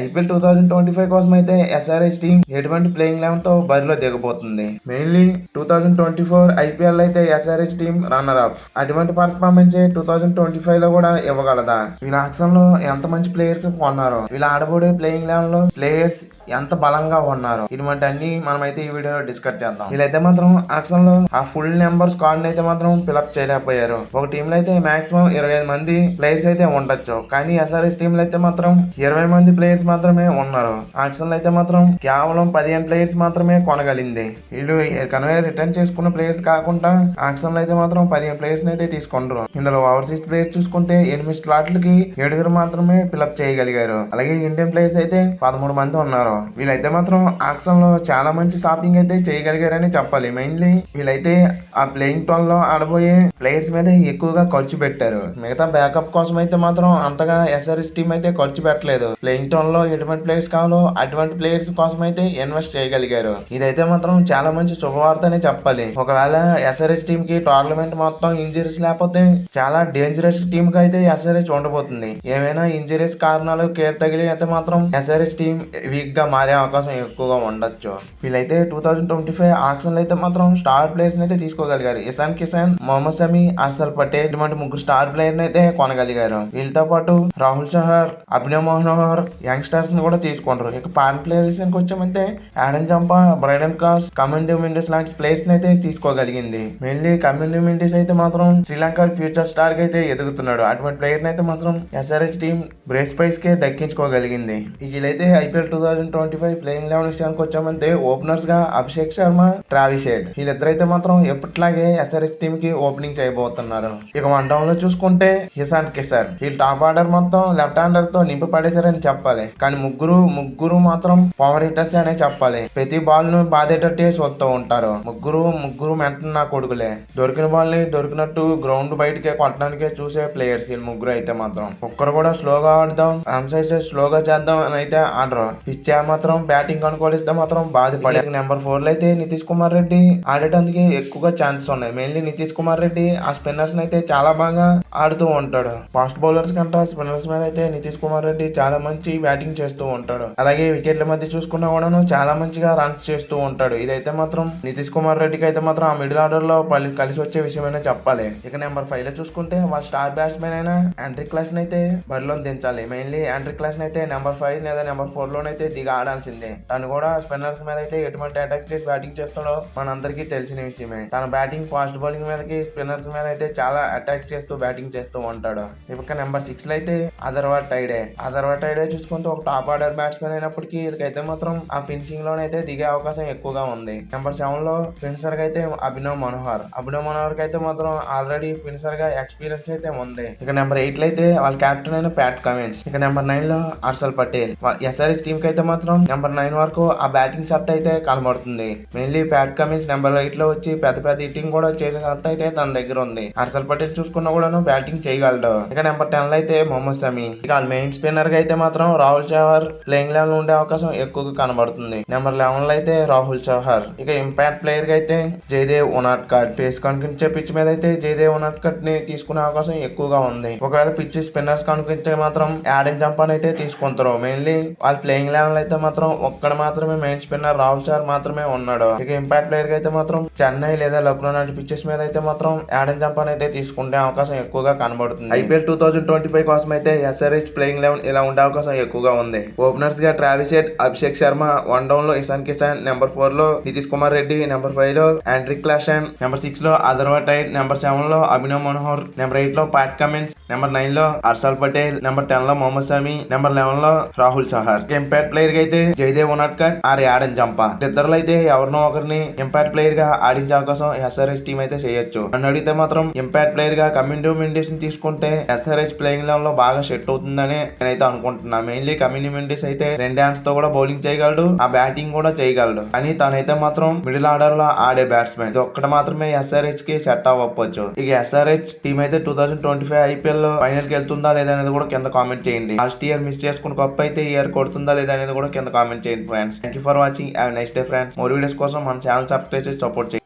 IPL two thousand twenty five కోసం అయితే SRS team ఎటువంటి ప్లేయింగ్ లెవెన్తో బరిలో దిగబోతుంది. Mainly two thousand twenty four IPL అయితే ఎస్ఆర్ఎస్ టీం రన్నర్ అప్ అటువంటి పర్ఫార్మెన్స్ టూ థౌజండ్ ట్వంటీ ఫైవ్లో కూడా ఇవ్వగలదా? వీళ్ళ ఆక్షన్లో ఎంత మంచి ప్లేయర్స్ కొన్నారు వీళ్ళు ఆడబోడే ప్లేయింగ్ లెవెన్లో ప్లేయర్స్ ఎంత బలంగా ఉన్నారు ఇటువంటి అన్ని మనం అయితే ఈ వీడియోలో డిస్కస్ చేద్దాం. వీళ్ళైతే మాత్రం ఆక్షన్లో ఆ ఫుల్ నెంబర్ స్క్వాడ్ అయితే మాత్రం ఫిలప్ చేయలేకపోయారు. ఒక టీమ్లో అయితే మాక్సిమం ఇరవై ఐదు మంది ప్లేయర్స్ అయితే ఉండొచ్చు. కానీ ఎస్ఆర్ఎస్ టీమ్లో అయితే మాత్రం ఇరవై మంది ప్లేయర్స్ మాత్రమే ఉన్నారు. ఆక్షన్లో అయితే మాత్రం కేవలం పదిహేను ప్లేయర్స్ మాత్రమే కొనగలింది. వీళ్ళు కనుక రిటర్న్ చేసుకున్న ప్లేయర్స్ కాకుండా ఆక్షన్లో అయితే మాత్రం పదిహేను ప్లేయర్స్ అయితే తీసుకుంటారు ఇందులో ఓవర్సీస్ ప్లేయర్స్ చూసుకుంటే ఎనిమిది స్లాట్లకి ఏడుగురు మాత్రమే ఫిలప్ చేయగలిగారు. అలాగే ఇండియన్ ప్లేయర్స్ అయితే పదమూడు మంది ఉన్నారు. వీళ్ళైతే మాత్రం ఆక్షన్లో చాలా మంచి షాపింగ్ అయితే చేయగలిగారని చెప్పాలి. మెయిన్లీ వీళ్ళైతే ఆ ప్లేయింగ్ టోన్లో ఆడబోయే ప్లేయర్స్ మీద ఎక్కువగా ఖర్చు పెట్టారు. మిగతా బ్యాకప్ కోసం అయితే మాత్రం అంతగా ఎస్ఆర్ఎస్ టీం అయితే ఖర్చు పెట్టలేదు. ప్లేయింగ్ టోన్ లో ఎటువంటి ప్లేయర్స్ కావాలో అటువంటి ప్లేయర్స్ కోసం అయితే ఇన్వెస్ట్ చేయగలిగారు. ఇదైతే మాత్రం చాలా మంచి శుభవార్త అనే చెప్పాలి. ఒకవేళ ఎస్ఆర్ఎస్ టీం కి టోర్నమెంట్ మొత్తం ఇంజరీస్ లేకపోతే చాలా డేంజరస్ టీమ్కి అయితే ఎస్ఆర్ఎస్ ఉండబోతుంది. ఏమైనా ఇంజరీస్ కారణాలు కేర్ తగిలి అయితే మాత్రం ఎస్ఆర్ఎస్ టీం వీక్గా మారే అవకాశం ఎక్కువగా ఉండొచ్చు. వీళ్ళైతే two thousand twenty five auction అయితే మాత్రం స్టార్ ప్లేయర్స్ అయితే తీసుకోగలిగారు. ఇషాన్ కిసాన్ మొహమ్మద్ షమి అర్సల్ పటేల్ ఇటువంటి ముగ్గురు స్టార్ ప్లేయర్ అయితే కొనగలిగారు. వీళ్ళతో పాటు రాహుల్ చహర్ అభినవ్ మనోహర్ యంగ్ ని కూడా తీసుకుంటారు. ఇక పాన్ ప్లేయర్స్ వచ్చామంటే Adam Zampa Brydon Carse Kamindu Mendis లాంటి ప్లేయర్స్ అయితే తీసుకోగలిగింది. మెయిన్లీ కమెండివ్ మిండిస్ అయితే మాత్రం శ్రీలంక ఫ్యూచర్ స్టార్గా అయితే ఎదుగుతున్నాడు. అటువంటి ప్లేయర్ అయితే మాత్రం ఎస్ఆర్ఎస్ టీం బ్రేస్ ప్రైస్ కే దక్కించుకోగలిగింది. ఇక వీళ్ళైతే IPL two thousand twenty five playing eleven విషయానికి వచ్చామంటే ఓపెనర్స్గా అభిషేక్ శర్మ ట్రావిస్ హెడ్ వీళ్ళిద్దరైతే మాత్రం ఎప్పటిలాగే ఎస్ఆర్ఎస్ టీమ్కి ఓపెనింగ్ చేయబోతున్నారు. ఇక వన్ డౌన్లో చూసుకుంటే కిసాన్ కిసాన్. వీళ్ళు టాప్ ఆర్డర్ మొత్తం లెఫ్ట్ హ్యాండర్తో నింపి పడేశారని చెప్పాలి. కానీ ముగ్గురు ముగ్గురు మాత్రం పవర్ హిట్టర్స్ అనే చెప్పాలి. ప్రతి బాల్ను బాధేటట్టే చూస్తూ ఉంటారు. ముగ్గురు ముగ్గురు మెంటన్ నా కొడుకులే. దొరికిన బాల్ని దొరికినట్టు గ్రౌండ్ బయటకే కొట్టడానికే చూసే ప్లేయర్స్ వీళ్ళు ముగ్గురు అయితే మాత్రం. ఒక్కరు కూడా స్లోగా ఆడదాం రన్స్ అయితే స్లోగా చేద్దాం అని అయితే ఆడరు. పిచ్చా మాత్రం బ్యాటింగ్ అనుకూలిస్తే మాత్రం బాధపడే నెంబర్ ఫోర్లో అయితే నితీష్ కుమార్ రెడ్డి ఆడటానికి ఎక్కువగా ఛాన్సెస్ ఉన్నాయి. మెయిన్లీ నితీష్ కుమార్ రెడ్డి ఆ స్పిన్నర్స్ అయితే చాలా బాగా ఆడుతూ ఉంటాడు. ఫాస్ట్ బౌలర్స్ కంటే స్పిన్నర్స్ మీద అయితే నితీష్ కుమార్ రెడ్డి చాలా మంచి బ్యాటింగ్ బ్యాటింగ్ చేస్తూ ఉంటాడు. అలాగే వికెట్ల మధ్య చూసుకున్నా కూడాను చాలా మంచిగా రన్స్ చేస్తూ ఉంటాడు. ఇదైతే మాత్రం నితీష్ కుమార్ రెడ్డికి అయితే మాత్రం ఆ మిడిల్ ఆర్డర్లో కలిసి వచ్చే విషయమైనా చెప్పాలి. ఇక నెంబర్ ఫైవ్లో చూసుకుంటే వాళ్ళ స్టార్ బ్యాట్స్మెన్ అయినా ఎంట్రీ క్లాస్ అయితే బరిలో దించాలి. మెయిన్లీ ఎంట్రీ క్లాస్ అయితే నెంబర్ ఫైవ్ లేదా నెంబర్ ఫోర్ లోనైతే దిగి ఆడాల్సిందే. తను కూడా స్పిన్నర్స్ మీద అయితే ఎటువంటి అటాక్ చేసి బ్యాటింగ్ చేస్తాడో మనందరికీ తెలిసిన విషయమే. తన బ్యాటింగ్ ఫాస్ట్ బౌలింగ్ మీదకి స్పిన్నర్స్ మీద అయితే చాలా అటాక్ చేస్తూ బ్యాటింగ్ చేస్తూ ఉంటాడు. ఇక నెంబర్ సిక్స్లో అయితే అదర్వా టైడే అదర్వా టైడే చూసుకుంటే ఒక టాప్ ఆర్డర్ బ్యాట్స్మెన్ అయినప్పటికీ వీళ్ళకైతే మాత్రం ఆ ఫినిషింగ్ లోనైతే దిగే అవకాశం ఎక్కువగా ఉంది. నెంబర్ సెవెన్లో ఫినిషర్గా అయితే అభినవ్ మనోహర్. అభినవ్ మనోహర్కి అయితే మాత్రం ఆల్రెడీ ఫినిషర్గా ఎక్స్పీరియన్స్ అయితే ఉంది. ఇక నెంబర్ ఎయిట్లో అయితే వాళ్ళ క్యాప్టెన్ అయిన ప్యాట్ కమిన్స్ ఇక నెంబర్ నైన్లో హర్షల్ పటేల్ ఎస్ఆర్ఎస్ టీమ్కి అయితే మాత్రం నెంబర్ నైన్ వరకు ఆ బ్యాటింగ్ సత్తా అయితే కనబడుతుంది. మెయిన్లీ ప్యాట్ కమిన్స్ నెంబర్ ఎయిట్లో వచ్చి పెద్ద పెద్ద హిట్టింగ్ కూడా చేసే సత్తా అయితే తన దగ్గర ఉంది. హర్షల్ పటేల్ చూసుకున్నా కూడాను బ్యాటింగ్ చేయగలడు. ఇక నెంబర్ టెన్లో అయితే మొహమ్మద్ సమీ ఇక వాళ్ళ మెయిన్ స్పిన్నర్గా అయితే మాత్రం రాహుల్ రాహుల్ చౌహర్ ప్లేయింగ్ లెవెల్ ఉండే అవకాశం ఎక్కువగా కనబడుతుంది. నెంబర్ లెవెన్లో అయితే రాహుల్ చౌహర్. ఇక ఇంపాక్ట్ ప్లేయర్గా అయితే జయదేవ్ ఉనాట్కట్ పేస్ కనిపించే పిచ్ మీద అయితే జయదేవ్ ఉనాట్కట్ని తీసుకునే అవకాశం ఎక్కువగా ఉంది. ఒకవేళ పిచ్ స్పిన్నర్స్ కనిపించే మాత్రం యాడెన్ జంపాన్ అయితే తీసుకుంటారు. మెయిన్లీ వాళ్ళ ప్లేయింగ్ లెవెన్ అయితే మాత్రం ఒక్కడ మాత్రమే మెయిన్ స్పిన్నర్ రాహుల్ చార్ మాత్రమే ఉన్నాడు. ఇక ఇంపాక్ట్ ప్లేయర్గా అయితే మాత్రం చెన్నై లేదా లక్నో లాంటి పిచ్చెస్ మీద అయితే మాత్రం యాడెన్ జంపాన్ అయితే తీసుకుంటే అవకాశం ఎక్కువగా కనబడుతుంది. IPL two thousand twenty five కోసం అయితే ఎస్ఆర్ఎస్ ప్లేయింగ్ లెవెన్ ఇలా ఉండే అవకాశం ఎక్కువ ఎక్కువగా ఉంది. ఓపెనర్స్గా Travis Head Abhishek Sharma one డౌన్లో ఇషాన్ కిసాన్ నెంబర్ ఫోర్లో నితీష్ కుమార్ రెడ్డి నెంబర్ ఫైవ్లో ఆండ్రిక్ క్లాషన్ నెంబర్ సిక్స్లో అదర్వా టైట్ నెంబర్ సెవెన్లో అభినవ్ మనోహర్ నెంబర్ ఎయిట్లో పాట్ కమిన్స్ నెంబర్ నైన్లో హర్షాల్ పటేల్ నెంబర్ టెన్లో మొహమ్మద్ సమీ నెంబర్ లెవెన్లో రాహుల్ చహార్ ఇంపాక్ట్ ప్లేయర్గా అయితే Jaydev Unadkat or Adam Zampa ఇద్దరులో అయితే ఎవరినో ఒకరిని ఇంపాక్ట్ ప్లేయర్గా ఆడించే అవకాశం ఎస్ఆర్ఎస్ టీం అయితే చేయొచ్చు. నన్ను అడిగితే మాత్రం ఇంపాక్ట్ ప్లేయర్గా కమ్యూనిటీ మెండిస్ తీసుకుంటే ఎస్ఆర్ఎస్ ప్లేయింగ్ లెవెన్లో బాగా సెట్ అవుతుందని నేనైతే అనుకుంటున్నా. మెయిన్లీ కమ్యూనిటీ మెండిస్ అయితే రెండు హ్యాండ్స్తో కూడా బౌలింగ్ చేయగలడు. ఆ బ్యాటింగ్ కూడా చేయగలడు. అని తనైతే మాత్రం మిడిల్ ఆర్డర్లో ఆడే బ్యాట్స్మెన్ ఇది ఒక్కటి మాత్రమే ఎస్ఆర్హెచ్కి సెట్ అవ్వచ్చు ఇక ఎస్ఆర్హెచ్ టీం అయితే two thousand twenty five IPL లో ఫైనల్కి వెళ్తుందా లేదా అనేది కూడా కింద కామెంట్ చేయండి. లాస్ట్ ఇయర్ మిస్ చేసుకున్న కప్ అయితే ఇయర్ కొడుతుందా లేదా అనేది కూడా కింద కామెంట్ చేయండి friends thank you for watching have next day friends more videos కోసం మన ఛానల్ సబ్స్క్రైబ్ చేసి సపోర్ట్ చేయండి.